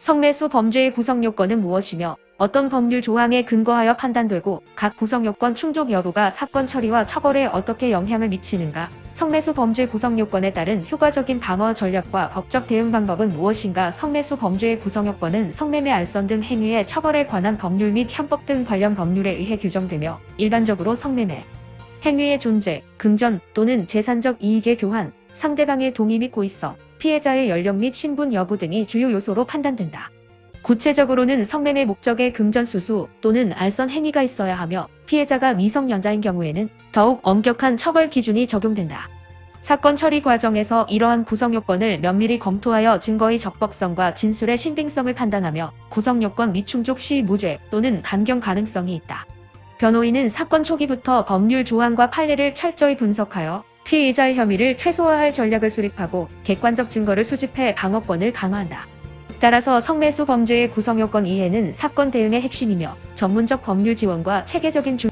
성매수 범죄의 구성 요건은 무엇이며 어떤 법률 조항에 근거하여 판단되고 각 구성 요건 충족 여부가 사건 처리와 처벌에 어떻게 영향을 미치는가? 성매수 범죄 구성 요건에 따른 효과적인 방어 전략과 법적 대응 방법은 무엇인가? 성매수 범죄의 구성 요건은 성매매 알선 등 행위의 처벌에 관한 법률 및 형법 등 관련 법률에 의해 규정되며 일반적으로 성매매 행위의 존재, 금전 또는 재산적 이익의 교환, 상대방의 동의 및 고의성, 피해자의 연령 및 신분 여부 등이 주요 요소로 판단된다. 구체적으로는 성매매 목적의 금전수수 또는 알선 행위가 있어야 하며 피해자가 미성년자인 경우에는 더욱 엄격한 처벌 기준이 적용된다. 사건 처리 과정에서 이러한 구성 요건을 면밀히 검토하여 증거의 적법성과 진술의 신빙성을 판단하며 구성 요건 미충족 시 무죄 또는 감경 가능성이 있다. 변호인은 사건 초기부터 법률 조항과 판례를 철저히 분석하여 피의자의 혐의를 최소화할 전략을 수립하고 객관적 증거를 수집해 방어권을 강화한다. 따라서 성매수 범죄의 구성 요건 이해는 사건 대응의 핵심이며 전문적 법률 지원과 체계적인 준